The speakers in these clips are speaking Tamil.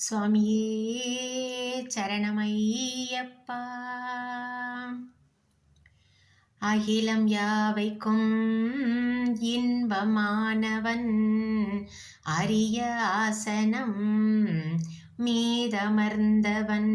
சுவாமியே சரணமையப்பா. அகிலம் யாவைக்கும் இன்பமானவன் அரிய ஆசனம் மீதமர்ந்தவன்.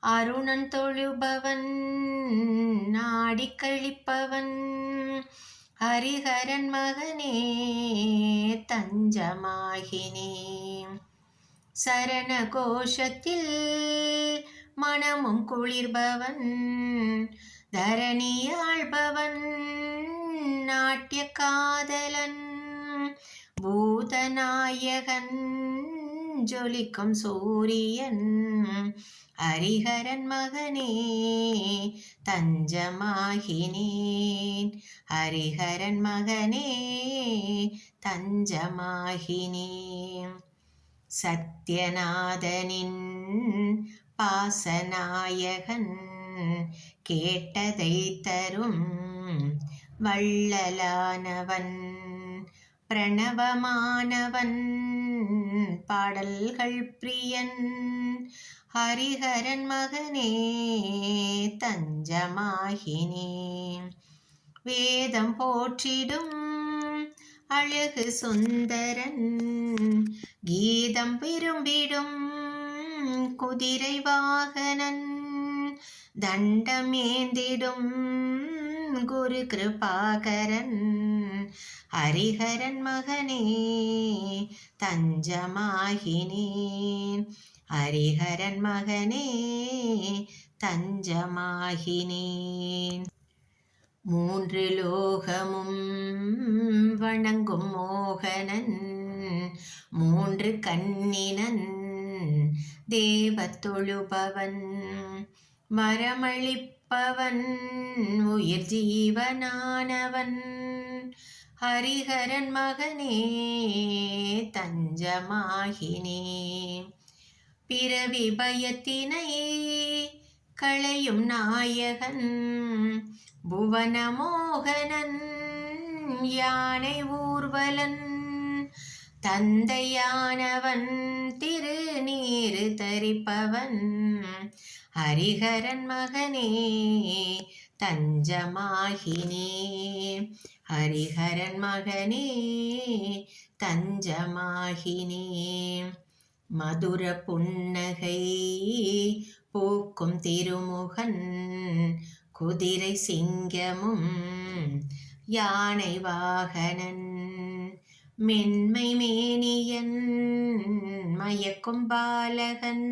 அருணன் தொழுபவன் நாடி கழிப்பவன் ஹரிஹரன் மகனே தஞ்சமாகினே சரண கோஷத்தில் மனமும் குளிர்பவன் தரணியாழ்பவன் நாட்டிய காதலன் பூதநாயகன் ஜொலிக்கும் சூரியன் ஹரிஹரன் மகனே தஞ்சமாகினேன். ஹரிஹரன் மகனே தஞ்சமாகினேன். சத்யநாதனின் பாசநாயகன் கேட்டதை தரும் வள்ளலானவன் பிரணவமானவன் பாடல்கள் பிரியன் ஹரிஹரன் மகனே தஞ்சமாகினே வேதம் போற்றிடும் அழகு சுந்தரன். கீதம் விரும்பிடும் குதிரை வாகனன். தண்டமேந்திடும் குரு கிருபாகரன். ஹரிஹரன் மகனே தஞ்சமாகினேன். ஹரிஹரன் மகனே தஞ்சமாகினேன். மூன்று லோகமும் வணங்கும் மோகனன் மூன்று கண்ணினன் தேவத்தொழுபவன். மரமளிப்பவன் உயிர் ஜீவனானவன். ஹரிஹரன் மகனே தஞ்சமாகினே. பிறவி பயத்தினையே களையும் நாயகன். புவனமோகனன் யானை ஊர்வலன். தந்தையானவன் திருநீரு தரிப்பவன். ஹரிஹரன் மகனே தஞ்சமாகினே. ஹரிஹரன் மகனே தஞ்சமாகினே. மதுர புன்னகை பூக்கும் திருமுகன் குதிரை சிங்கமும் யானை வாகனன். மென்மை மேனியன் மயக்கும் பாலகன்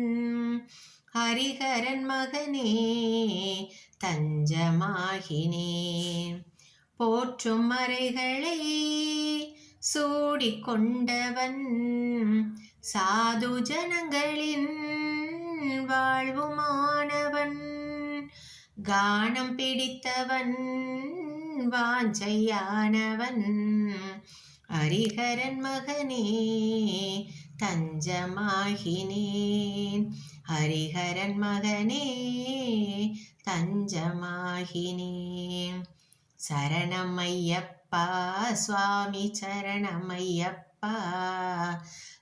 ஹரிஹரன் மகனே தஞ்சமாகினே. போற்றும் மறைகளை சூடிக்கொண்டவன் சாது ஜனங்களின் வாழ்வுமானவன் கானம் பிடித்தவன் வாஞ்சையானவன். ஹரிஹரன் மகனே தஞ்சமாகினேன். ஹரிஹரன் மகனே தஞ்சமாகினேன். சரணம் ஐயப்பா சுவாமி சரணம்